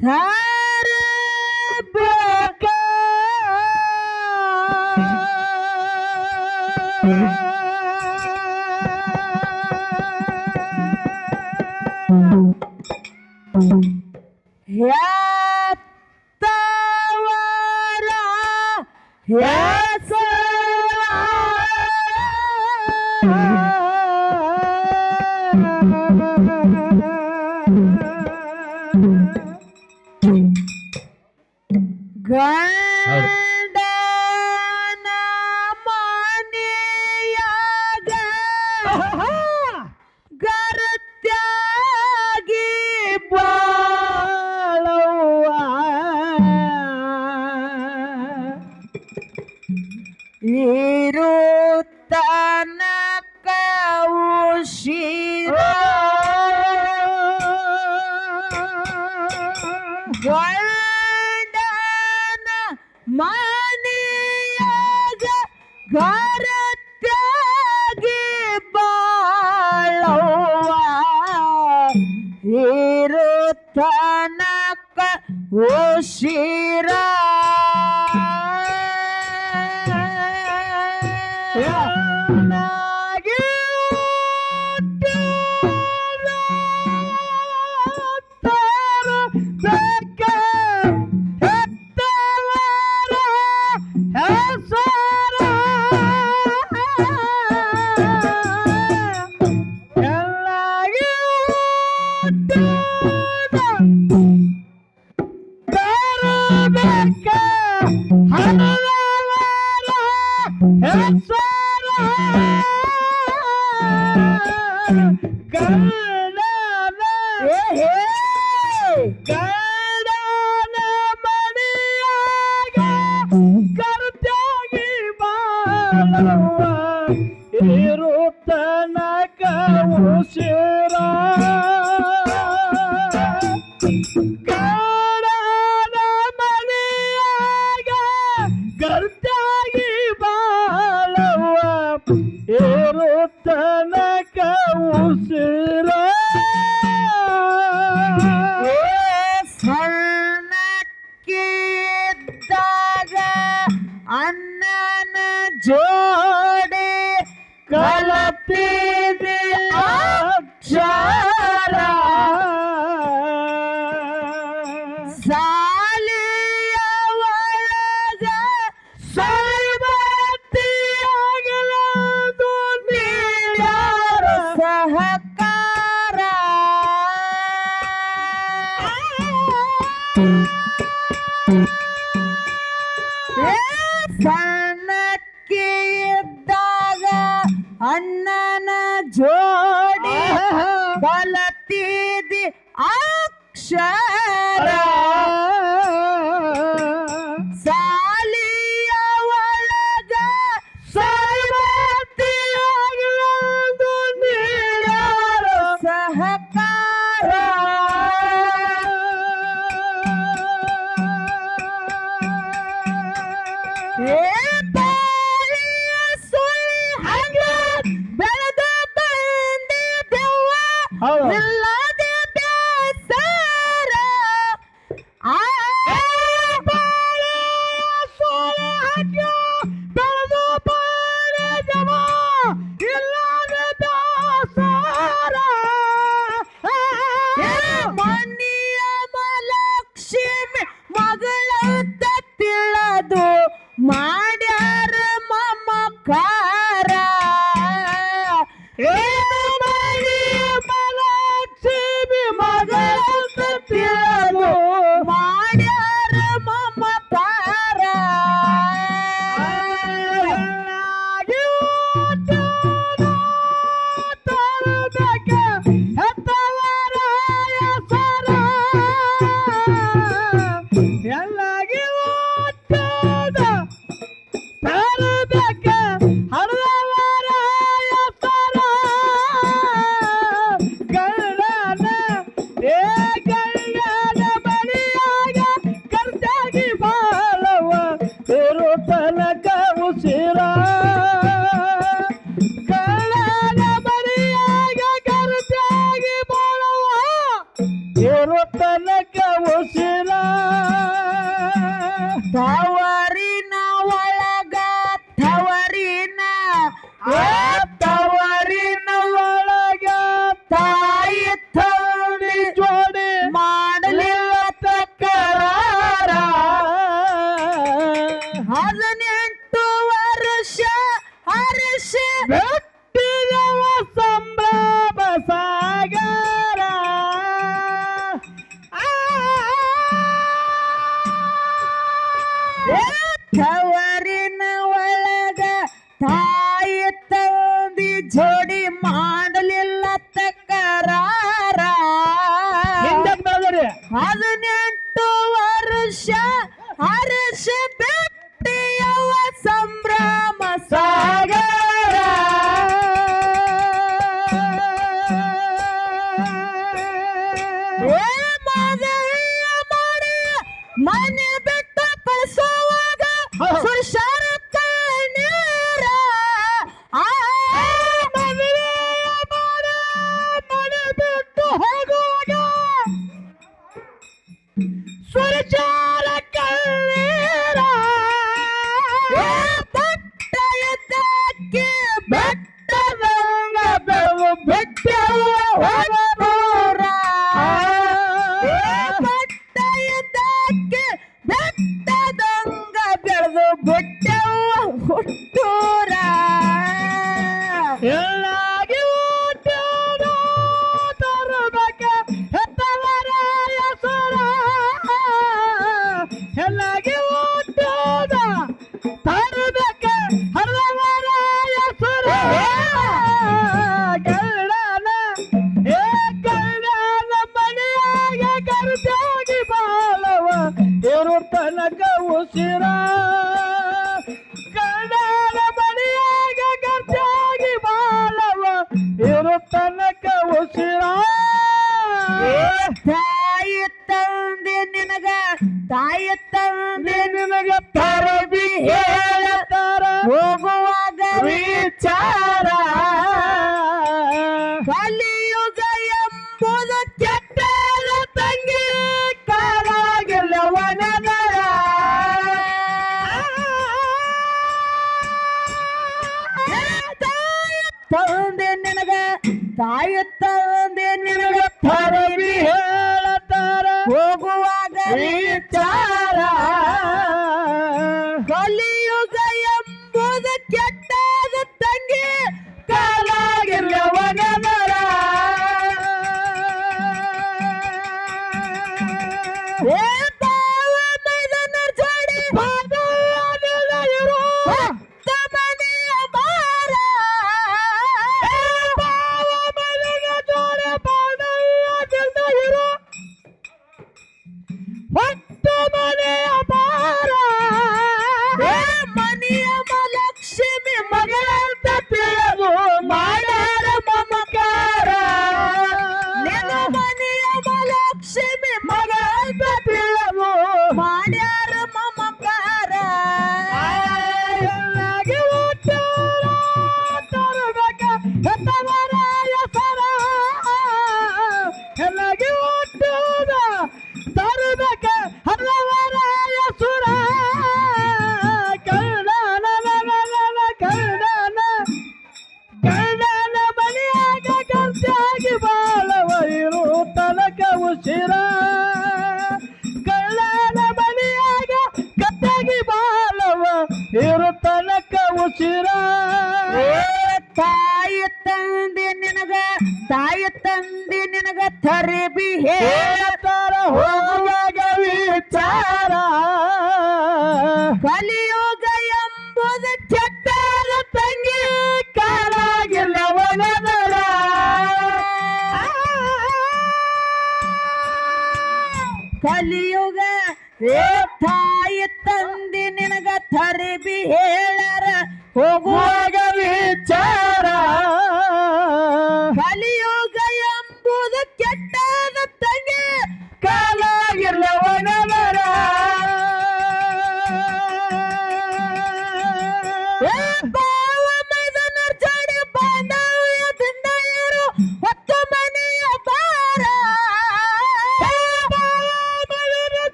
হ্যাঁ Uau! 我心怎么个无视？thank ಬೆಳೆದ ಬಂದಿ Money! Yeah. ತಾಯಿ ತಂದೆ ನಿನಗ ತಾಯಿ ತಂದೆ ನಿನಗ ತರಬಿ ಹೇಳತಾರ. ಹೋಗುವಾಗ ವಿಚಾರ. ತಾಯಿ ತಂದೆ ನಿನಗ ಪರವಿ ಹೇಳತಾರ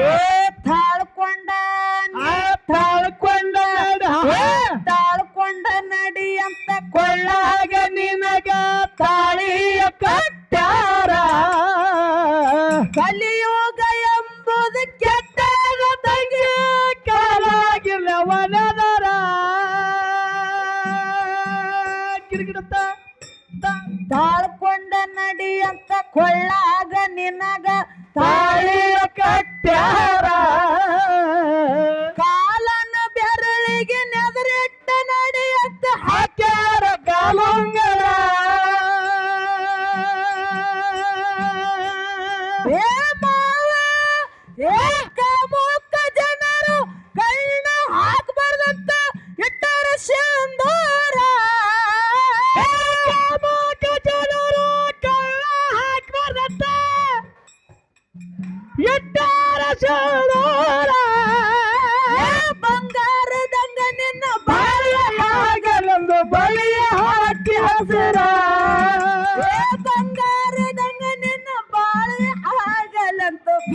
Yeah. Salonga.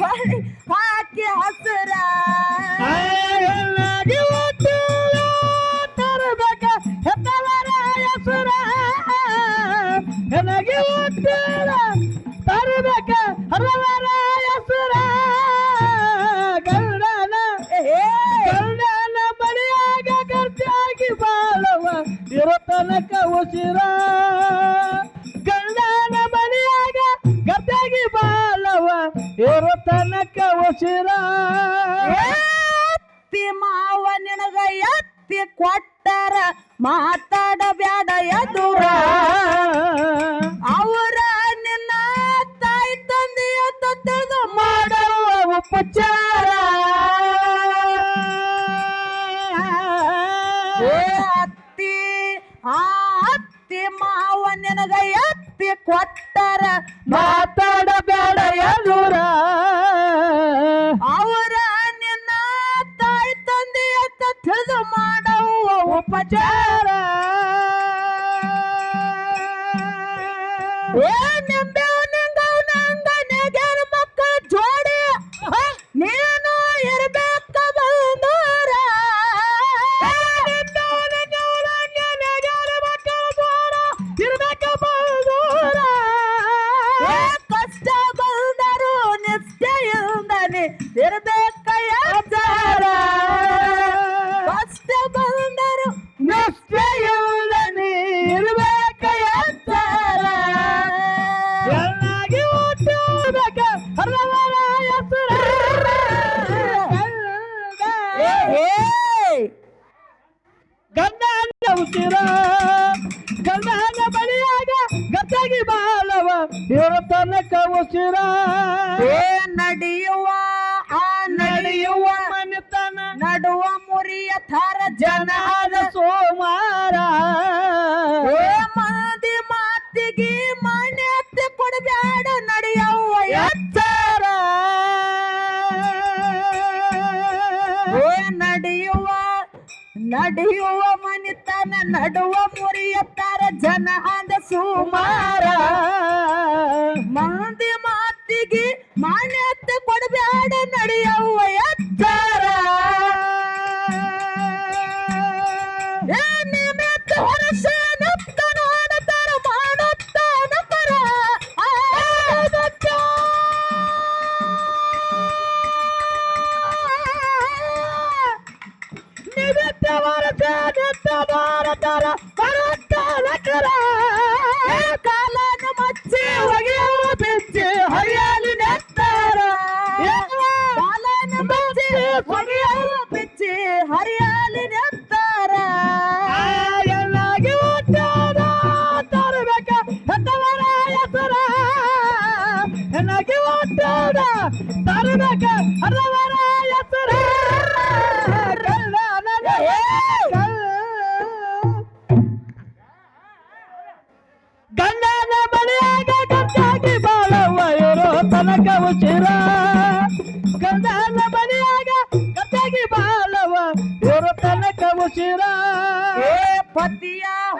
পারে ಕೊಟ್ಟರ ಮಾತಾಡಬ್ಯಾಡ ಎದುರಾ. ಗಂಧ ಉಸಿರ ಗಂಧನ ಬಳಿಯಾಗ ಗತ್ತಾಗಿ ಬಾಲವ ಇವರ ತನಕ ಉಸಿರ. ಏ ನಡೆಯುವ ಆ ನಡೆಯುವ ಮನೆತನ ನಡುವ ಮುರಿಯ ಥರ ಜನದ ಸೋಮಾರ. ಏ ಮಂದಿ ಮಾತಿಗೆ ಮನೆ ಕೊಡಬೇಡ ನಡೆಯುವ ಎತ್ತ ನಡೆಯುವ ಮನಿತನ ನಡುವ ಮುರಿಯತ್ತಾರ ಜನ ಅಂದ ಸುಮಾರ. ಮಂದಿ ಮಾತಿಗೆ ಮಾನ್ಯತೆ ಕೊಡಬೇಡ ನಡೆಯುವ ಎತ್ತ.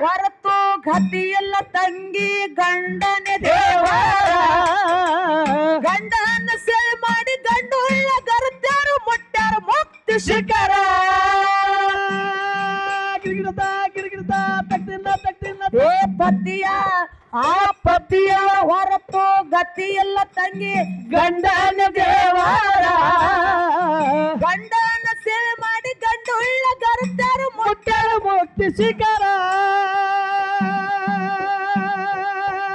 ಹೊರತು ಗತಿಯಲ್ಲ ತಂಗಿ ಗಂಡನೆ ದೇವ ಗಂಡನ ಸೇವೆ ಮಾಡಿ ಗಂಡು ಉಳ್ಳ ಗರುತ್ತಾರು ಮುಕ್ತಿ ಶಿಖರ. ಗಿರ್ಗಿಡದ ಗಿರ್ಗಿಡದ ತಗ್ದಿಲ್ಲ ತಗ್ದಿಲ್ಲ ಏ ಪತಿಯ ಆ ಪತಿಯ ಹೊರತು ಗತಿಯಲ್ಲ ತಂಗಿ. ಗಂಡನ ದೇವಾರ. ಗಂಡನ ಸೇವೆ ಮಾಡಿ ಗಂಡುಳ್ಳ ಗರ್ತ್ಯಾರು ಮುಟ್ಟರು ಮುಕ್ತಿ ಶಿಖರ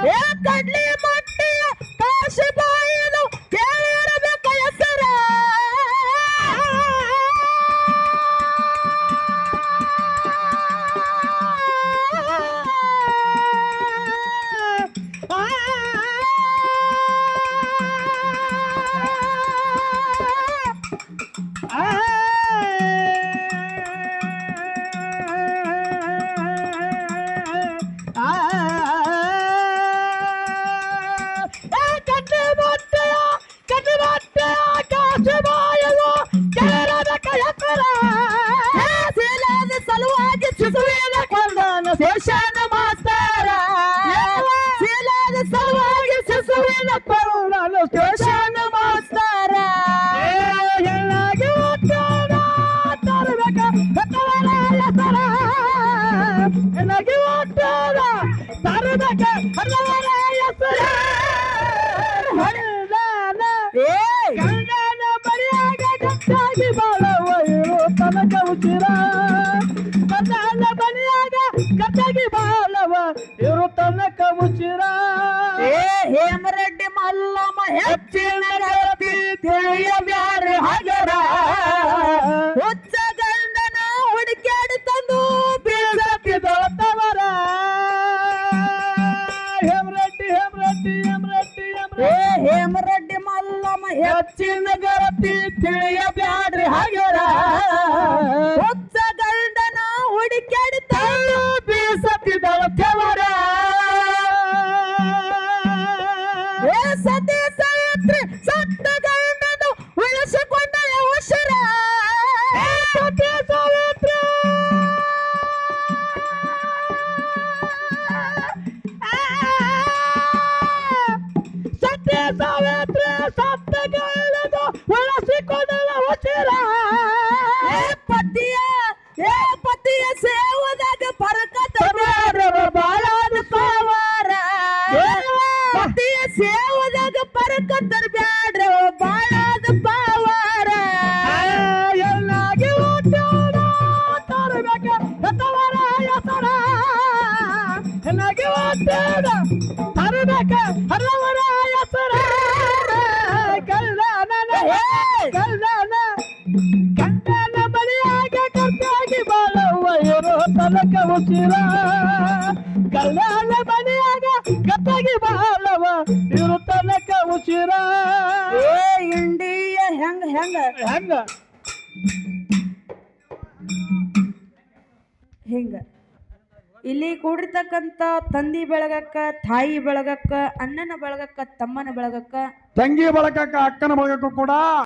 ಏ ಕಡ್ಲಿ ಹೇಮರೆಡ್ಡಿ ಮಲ್ಲಮ್ಮ ಹೆಚ್ಚಿನ ಗತಿ ತಿಳಿಯಬ್ಯಾರೆ ಹಗರ? ಹುಚ್ಚ ಗಂಡನ ಹುಡುಕ್ಯಾಡಿ ತಂದು ಬೀಳ್ಸತಿ ತವರ ಹೇಮರೆಡ್ಡಿ ಹೇಮರೆಡ್ಡಿ ಹೇಮರೆಡ್ಡಿ ಏ ಹೇಮರೆಡ್ಡಿ ಮಲ್ಲಮ್ಮ ಹೆಚ್ಚಿನ ಗತಿ ತಿಳಿಯಬ್ಯಾಡ್ರಿ ಒಟ್ಟಾಡ ತರಬೇಕ ಹರವರ ಹೆಸರ ಕಲ್ಲಾನ ಕಲ್ಯಾಣ ಕಂದನ ಬಲಿಯಾಗ ಕರ್ತಾಗಿ ಬಾಳವ್ವ ಏನೋ ತನಕ ಉಸಿರ ಕಲ್ಯಾಣ ಬಲಿಯಾಗ ಕತ್ತಾಗಿ ಬಾಳವ ಇರು ತನಕ ಉಸಿರ ಏ ಇಂಡಿಯ ಹೆಂಗ ಹೆಂಗ ಹೆಂಗ ಹಿಂಗ? ಇಲ್ಲಿ ಕೂಡಿರ್ತಕ್ಕಂತ ತಂದಿ ಬೆಳಗಕ್ಕ, ತಾಯಿ ಬೆಳಗಕ್ಕ, ಅಣ್ಣನ ಬೆಳಗಕ್ಕ, ತಮ್ಮನ ಬೆಳಗಕ್ಕ. ತಂಗಿ ಬೆಳಗಕ್ಕ, ಅಕ್ಕನ ಬಳಗಕ್ಕೂ ಕೂಡ